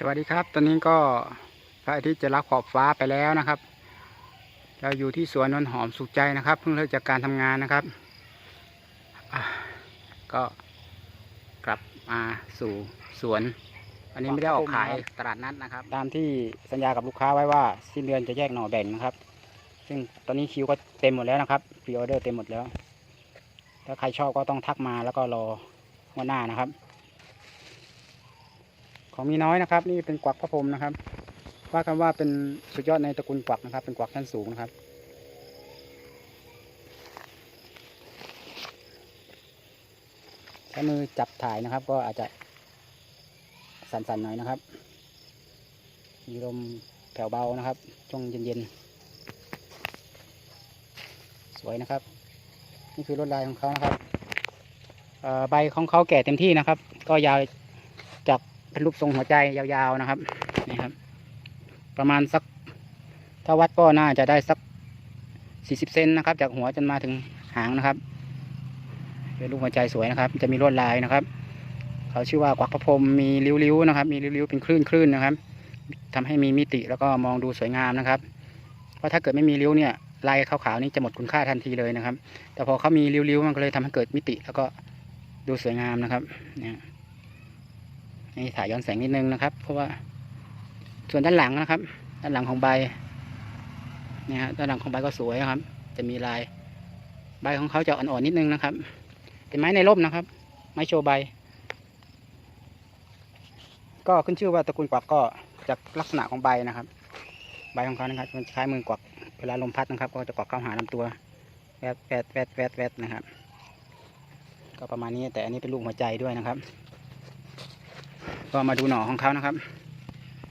สวัสดีครับ ตอนนี้ก็พระอาทิตย์จะรับขอบฟ้าไปแล้วนะครับ เราอยู่ที่สวนนนหอมสุขใจนะครับ เพิ่งเลิกจากการทำงานนะครับ ก็กลับมาสู่สวน อันนี้ไม่ได้ออกขายตลาดนัดนะครับ ตามที่สัญญากับลูกค้าไว้ว่าสิ้นเดือนจะแยกหน่อแบ่งนะครับ ซึ่งตอนนี้คิวก็เต็มหมดแล้วนะครับพรีออเดอร์เต็มหมดแล้ว ถ้าใครชอบก็ต้องทักมาแล้วก็รอวันหน้านะครับ ของมีน้อยนะครับ นี่เป็นกวักพระพรหมนะครับ ว่ากันว่าเป็นสุดยอดในตระกูลกวักนะครับ เป็นกวักชั้นสูงนะครับใช้มือจับถ่ายนะครับ ก็อาจจะสั่นๆหน่อยนะครับ มีลมแผ่วเบานะครับ ช่วงเย็นๆ สวยนะครับ นี่คือลวดลายของเขานะครับใบของเขาแก่เต็มที่นะครับ ก็ยาว เป็นรูปทรงหัวใจยาวๆนะครับนี่ครับ ประมาณสักถ้าวัดก็น่าจะได้สัก40เซนนะครับ จากหัวจนมาถึงหางนะครับ เป็นรูปหัวใจสวยนะครับ จะมีลวดลายนะครับ เขาชื่อว่ากวักพระพรมมีริ้วๆนะครับ มีริ้วๆเป็นคลื่นๆนะครับทำให้มีมิติแล้วก็มองดูสวยงามนะครับ เพราะถ้าเกิดไม่มีริ้วเนี่ยลายขาวๆนี่จะหมดคุณค่าทันทีเลยนะครับ แต่พอเขามีริ้วๆมันก็เลยทำให้เกิดมิติแล้วก็ดูสวยงามนะครับเนี่ย นี่ถ่ายย้อนแสงนิดนึงนะครับ เพราะว่าส่วนด้านหลังนะครับ ด้านหลังของใบเนี่ยฮะด้านหลังของใบก็สวยครับ จะมีลาย ใบของเขาจะอ่อนๆนิดนึงนะครับ เป็นไม้ในร่มนะครับ ไม้โชว์ใบ ก็ขึ้นชื่อว่าตระกูลกวักก็จากลักษณะของใบนะครับ ใบของเขานะครับมันคล้ายมือกวักเวลาลมพัดนะครับ ก็จะกวักเข้าหาลำตัวแวดแวดแวดแวดแวดนะครับ ก็ประมาณนี้แต่อันนี้เป็นลูกหัวใจด้วยนะครับ ก็มาดูหน่อของเขานะครับ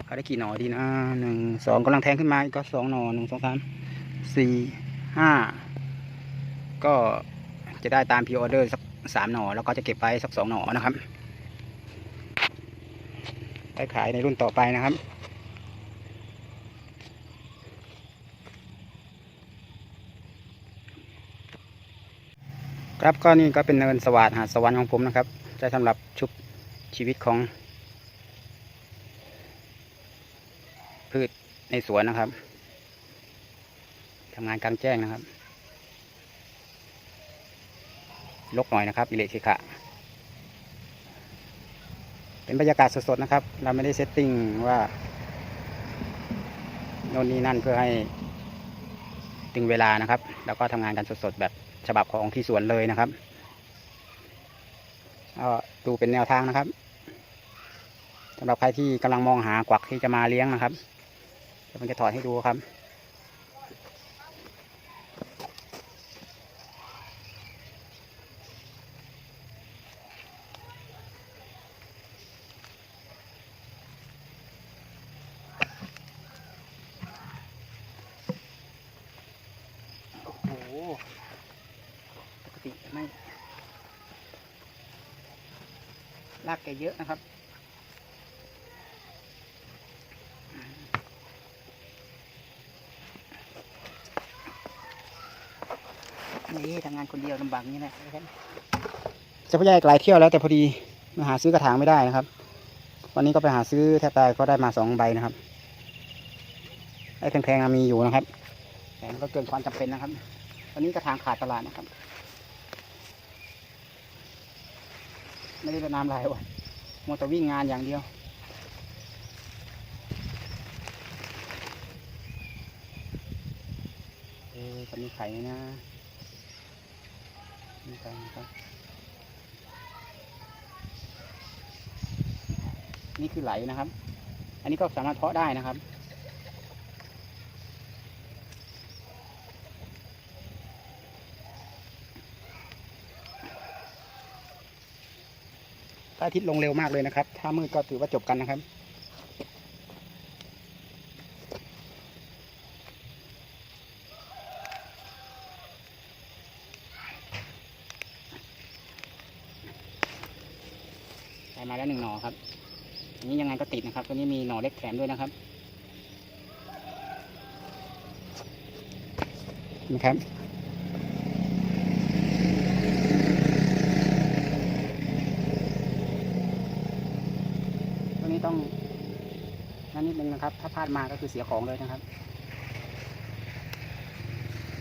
เขาได้กี่หน่อดีนะหนึ่งสองกำลังแทงขึ้นมาอีกก็สองหน่อหนึ่งสองสามสี่ห้าก็จะได้ตามพิออเดอร์สักสามหน่อแล้วก็จะเก็บไว้สักสองหน่อนะครับไปขายในรุ่นต่อไปนะครับครับก็นี่ก็เป็นเนินสวัสดหาดสวรรค์ของผมนะครับใช้สำหรับชุบชีวิตของ พืชในสวนนะครับทำงานกลางแจ้งนะครับ ลกหน่อยนะครับอิเล็กทริกะเป็นบรรยากาศสดๆนะครับ เราไม่ได้เซตติ้งว่าโน่นนี่นั่นเพื่อให้ตึงเวลานะครับ แล้วก็ทำงานกันสดๆแบบฉบับของที่สวนเลยนะครับก็ดูเป็นแนวทางนะครับสำหรับใครที่กำลังมองหากวักที่จะมาเลี้ยงนะครับ ยวผมจะถอดให้ดูครับ โอ้โห ปกติไม่รากแกเยอะนะครับ นี่ ทำงานคนเดียวลำบากนี่แหละนะครับจะพยายหลายเที่ยวแล้วแต่พอดีมาหาซื้อกระถางไม่ได้นะครับ วันนี้ก็ไปหาซื้อแทบตายก็ได้มาสองใบนะครับไอ้แพงๆมีอยู่นะครับ แต่มันก็เกินความจำเป็นนะครับตอนนี้กระถางขาดตลาดนะครับ ไม่ได้รดน้ำหลายวันมัวแต่วิ่งงานอย่างเดียวเอ๊ะจะมีไข่ไหมนะ มีไข่ไหมครับ นี่คือไหลนะครับ อันนี้ก็สามารถเพาะได้นะครับพระอาทิตย์ลงเร็วมากเลยนะครับ ถ้ามืดก็ถือว่าจบกันนะครับ มาแล้วหนึ่งหน่อครับ อันนี้ยังไงก็ติดนะครับตัวนี้มีหน่อเล็กแถมด้วยนะครับนะครับตัวนี้ต้องนั่นนิดนึงนะครับ ถ้าพลาดมาก็คือเสียของเลยนะครับ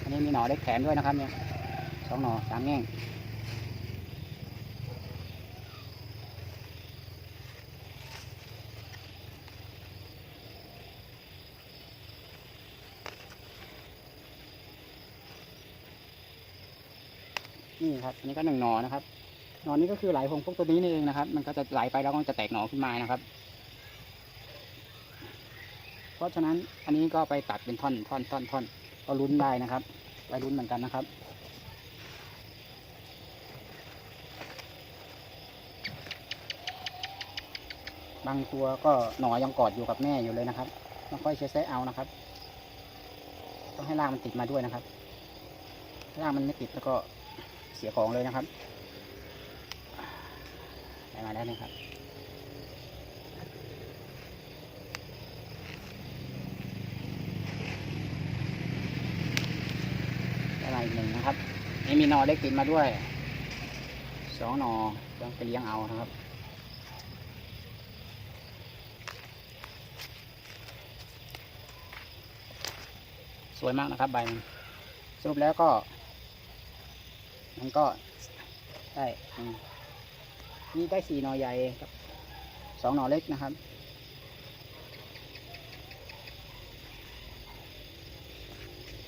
อันนี้มีหน่อเล็กแถมด้วยนะครับเนี่ยสองหน่อสามแง่ง นี่ครับอันนี้ก็หนึ่งหนอนะครับหนอนนี้ก็คือไหลของพวกตัวนี้นี่เองนะครับ มันก็จะไหลไปแล้วก็จะแตกหน่อขึ้นมานะครับ เพราะฉะนั้นอันนี้ก็ไปตัดเป็นท่อนท่อนท่อนท่อนก็ลุ้นได้นะครับ ไปลุ้นเหมือนกันนะครับบางตัวก็หนอยังกอดอยู่กับแม่อยู่เลยนะครับต้องค่อยเช็ดเอานะครับ ต้องให้รากมันติดมาด้วยนะครับถ้ารากมันไม่ติดแล้วก็ เสียของเลยนะครับได้มาแล้วนะครับได้มาอีกหนึ่งนะครับนี่มีนอเล็กติดมาด้วยสองนอต้องไปเลี้ยงเอานะครับสวยมากนะครับใบสรุปแล้วก็ มันก็ได้นี่ได้สี่หนอใหญ่กับสองหนอเล็กนะครับ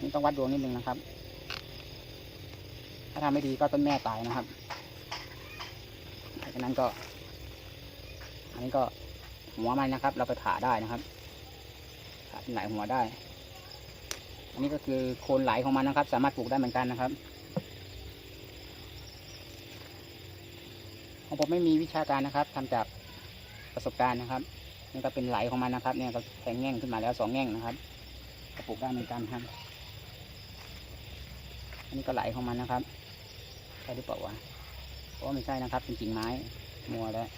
นี่ต้องวัดดวงนิดนึงนะครับ ถ้าทำไม่ดีก็ต้นแม่ตายนะครับหลังจากนั้นก็ อันนี้ก็หัวมันนะครับ เราไปผ่าได้นะครับผ่าเป็นหลายหัวได้ อันนี้ก็คือโคนไหลของมันนะครับ สามารถปลูกได้เหมือนกันนะครับ ของผมไม่มีวิชาการนะครับทำจากประสบการณ์นะครับนี่ก็เป็นไหลของมันนะครับ เนี่ยก็แทงแง่งขึ้นมาแล้วสองแง่งนะครับก็ปลูกได้เหมือนกันครับอันนี้ก็ไหลของมันนะครับใช่หรือเปล่าวะเพราะว่าไม่ใช่นะครับ เป็นกิ่งไม้มัวแล้ว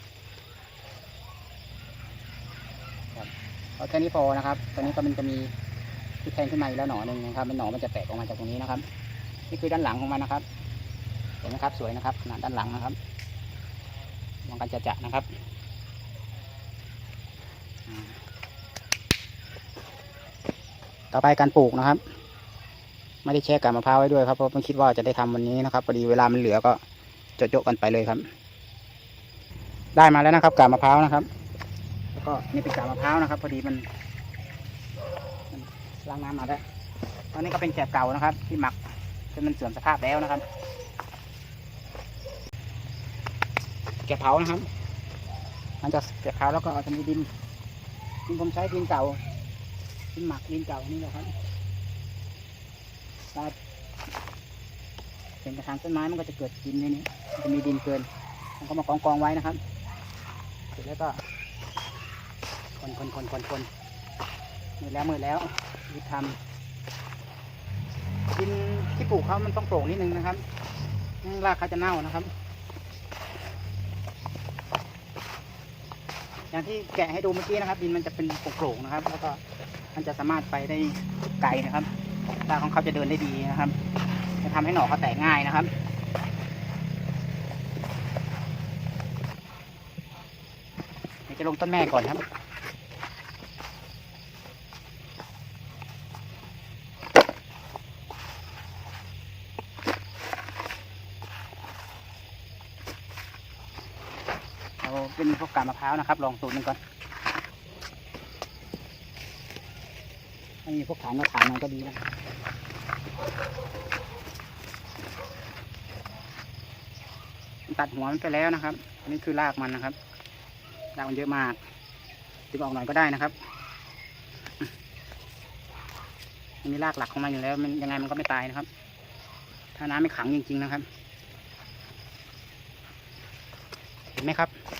ครับเอาแค่นี้พอนะครับ ตอนนี้ก็มันจะมีที่แทงขึ้นมาอีกแล้วหนอหนึ่งนะครับเป็นหนอมันจะแตกออกมาจากตรงนี้นะครับ นี่คือด้านหลังของมันนะครับเห็นไหมครับ สวยนะครับขนาดด้านหลังนะครับ มองกันจะๆนะครับต่อไปการปลูกนะครับ ไม่ได้แช่กาบมะพร้าวไว้ด้วยครับเพราะไม่คิดว่าจะได้ทำวันนี้นะครับพอดีเวลามันเหลือก็โจะๆกันไปเลยครับ ได้มาแล้วนะครับกาบมะพร้าวนะครับ แล้วก็นี่เป็นกาบมะพร้าวนะครับ พอดีมันล้างน้ำมาแล้วตอนนี้ก็เป็นแกบเก่านะครับ ที่หมักจนมันเสื่อมสภาพแล้วนะครับ แกบเผานะครับมันจะแกบเผาแล้วก็จะมีดินดินผมใช้ดินเก่าดินหมักดินเก่านี่แหละครับถ้าเป็นกระถางต้นไม้มันก็จะเกิดดินในนี้มันจะมีดินเกินมันก็มากองกองๆไว้นะครับ เสร็จแล้วก็ คนคนคนคนคนมือแล้วมือแล้วรีบทำดินที่ปลูกเขามันต้องโปร่งนิดนึงนะครับไม่งั้นรากเขาจะเน่านะครับ อย่างที่แกะให้ดูเมื่อกี้นะครับ ดินมันจะเป็นโปร่งๆนะครับ แล้วก็มันจะสามารถไปได้ไกลนะครับรากของเขาจะเดินได้ดีนะครับ จะทำให้หน่อเขาแตกง่ายนะครับจะลงต้นแม่ก่อนครับ เราเป็น พวกกาบมะพร้าวนะครับ ลองสูตรหนึ่งก่อนถ้ามีพวกฐานมะขามมันก็ดีนะตัดหัวมันไปแล้วนะครับ อันนี้คือรากมันนะครับรากมันเยอะมากดึงออกหน่อยก็ได้นะครับอันนี้รากหลักของมันอยู่แล้ว มันยังไงมันก็ไม่ตายนะครับ ถ้าน้ำไม่ขังจริง ๆ นะครับ เห็นไหมครับ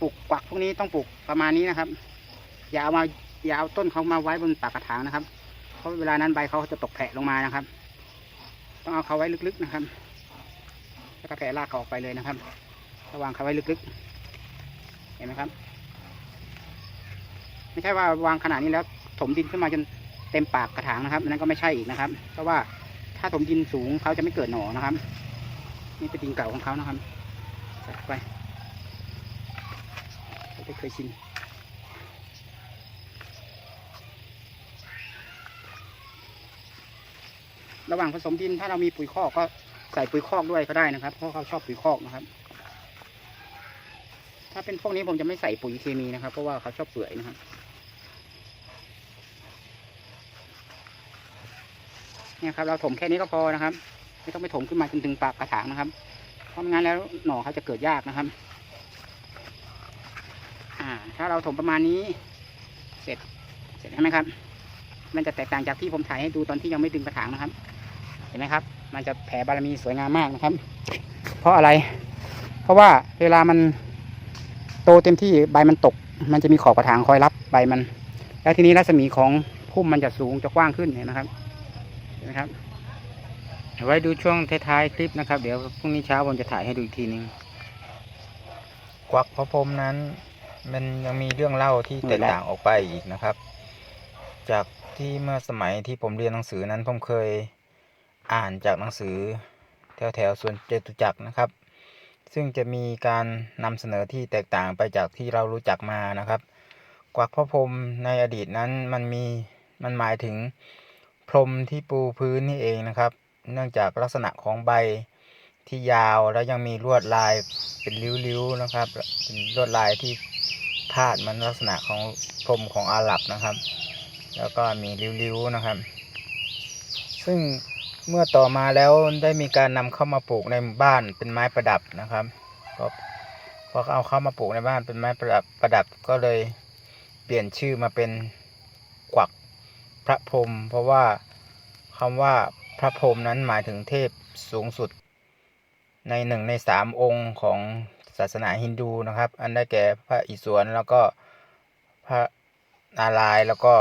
ปลูกกวักพวกนี้ต้องปลูกประมาณนี้นะครับ อย่าเอามาอย่าเอาต้นเขามาไว้บนปากกระถางนะครับ เพราะเวลานั้นใบเขาจะตกแผะลงมานะครับ ต้องเอาเขาไว้ลึกๆนะครับ แล้วก็แผ่รากเขาออกไปเลยนะครับระวางเขาไว้ลึกๆ เห็นไหมครับ ไม่ใช่ว่าวางขนาดนี้แล้วถมดินขึ้นมาจนเต็มปากกระถางนะครับนั้นก็ไม่ใช่อีกนะครับ เพราะว่าถ้าถมดินสูงเขาจะไม่เกิดหนอนะครับ นี่เป็นดินเก่าของเขานะครับใส่ไป ไม่เคยชินระหว่างผสมดินถ้าเรามีปุ๋ยคอกก็ใส่ปุ๋ยคอกด้วยก็ได้นะครับ เพราะเขาชอบปุ๋ยคอกนะครับ ถ้าเป็นพวกนี้ผมจะไม่ใส่ปุ๋ยเคมีนะครับ เพราะว่าเขาชอบเปื่อยนะครับเนี่ยครับเราถมแค่นี้ก็พอนะครับ ไม่ต้องไปถมขึ้นมาจนถึงปากกระถางนะครับ เพราะงั้นแล้วหน่อเขาจะเกิดยากนะครับ อ่า ถ้าเราถมประมาณนี้ เสร็จ เสร็จใช่ไหมครับ มันจะแตกต่างจากที่ผมถ่ายให้ดูตอนที่ยังไม่ดึงกระถางนะครับ เห็นไหมครับ มันจะแผ่บารมีสวยงามมากนะครับ เพราะอะไร เพราะว่าเวลามันโตเต็มที่ใบมันตก มันจะมีขอบกระถางคอยรับใบมัน แล้วทีนี้รัศมีของพุ่มมันจะสูงจะกว้างขึ้นเห็นไหมครับ เห็นไหมครับไว้ดูช่วงท้ายๆคลิปนะครับ เดี๋ยวพรุ่งนี้เช้าผมจะถ่ายให้ดูอีกทีนึงกวักพระพรมนั้น มันยังมีเรื่องเล่าที่แตกต่างออกไปอีกนะครับ จากที่เมื่อสมัยที่ผมเรียนหนังสือนั้นผมเคยอ่านจากหนังสือแถวแถวๆสวนเจตุจักรนะครับ ซึ่งจะมีการนำเสนอที่แตกต่างไปจากที่เรารู้จักมานะครับ กวักพระพรมในอดีตนั้นมันมีมันหมายถึงพรมที่ปูพื้นนี่เองนะครับ เนื่องจากลักษณะของใบที่ยาวแล้วยังมีลวดลายเป็นริ้วๆนะครับ เป็นลวดลายที่ พาดมันลักษณะของพรมของอาหรับนะครับ แล้วก็มีริ้วๆนะครับ ซึ่งเมื่อต่อมาแล้วได้มีการนำเข้ามาปลูกในบ้านเป็นไม้ประดับนะครับพอพอเอาเข้ามาปลูกในบ้านเป็นไม้ประดับประดับก็เลยเปลี่ยนชื่อมาเป็นกวักพระพรหมเพราะว่าคำว่าพระพรหมนั้นหมายถึงเทพสูงสุด ในหนึ่งในสามองค์ของ ศาสนาฮินดูนะครับ อันได้แก่พระอิศวรแล้วก็พระนารายแล้วก็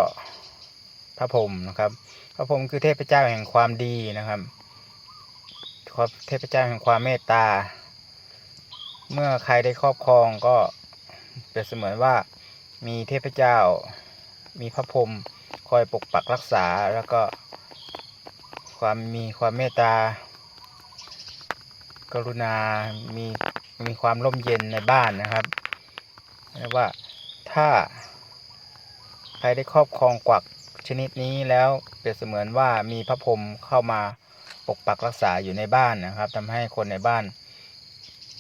พระพรหมนะครับ พระพรหมคือเทพเจ้าแห่งความดีนะครับเทพเจ้าแห่งความเมตตา เมื่อใครได้ครอบครองก็เปรียบเสมือนว่ามีเทพเจ้า มีพระพรหมคอยปกปักรักษาแล้วก็ ความมีความเมตตากรุณา มี มีความร่มเย็นในบ้านนะครับเรียกว่าถ้าใครได้ครอบครองกวักชนิดนี้แล้วเปรียบเสมือนว่ามีพระพรหมเข้ามาปกปักรักษาอยู่ในบ้านนะครับทำให้คนในบ้าน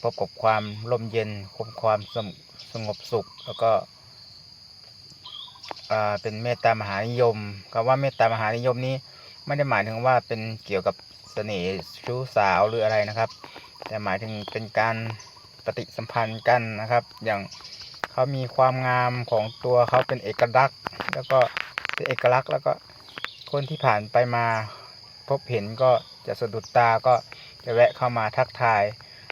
พบกับความร่มเย็นพบความสงสงบสุข แล้วก็เป็นเมตตามหานิยมคำว่าเมตตามหานิยมนี้ไม่ได้หมายถึงว่าเป็นเกี่ยวกับเสน่ห์ชู้สาวหรืออะไรนะครับ แต่หมายถึงเป็นการปฏิสัมพันธ์กันนะครับ อย่างเขามีความงามของตัวเขาเป็นเอกลักษณ์ แล้วก็เป็นเอกลักษณ์แล้วก็คนที่ผ่านไปมาพบเห็นก็จะสะดุดตาก็จะแวะเข้ามาทักทาย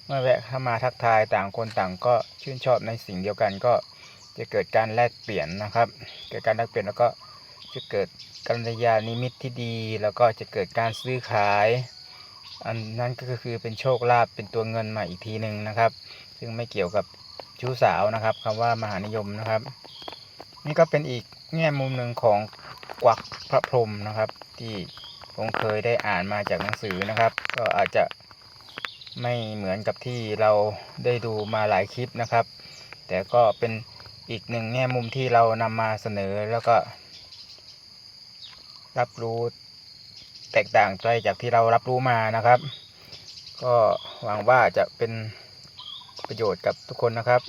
เมื่อแวะเข้ามาทักทายต่างคนต่างก็ชื่นชอบในสิ่งเดียวกันก็จะเกิดการแลกเปลี่ยนนะครับ เกิดการแลกเปลี่ยนแล้วก็จะเกิดกัลยาณมิตรที่ดี แล้วก็จะเกิดการซื้อขาย อันนั้นก็คือเป็นโชคลาภเป็นตัวเงินมาอีกทีหนึ่งนะครับ ซึ่งไม่เกี่ยวกับชู้สาวนะครับคำว่ามหานิยมนะครับ นี่ก็เป็นอีกแง่มุมหนึ่งของกวักพระพรหมนะครับ ที่ผมเคยได้อ่านมาจากหนังสือนะครับ ก็อาจจะไม่เหมือนกับที่เราได้ดูมาหลายคลิปนะครับ แต่ก็เป็นอีกหนึ่งแง่มุมที่เรานำมาเสนอแล้วก็ รับรู้ แตกต่างไปจากที่เรารับรู้มานะครับ ก็หวังว่าจะเป็นประโยชน์กับทุกคนนะครับ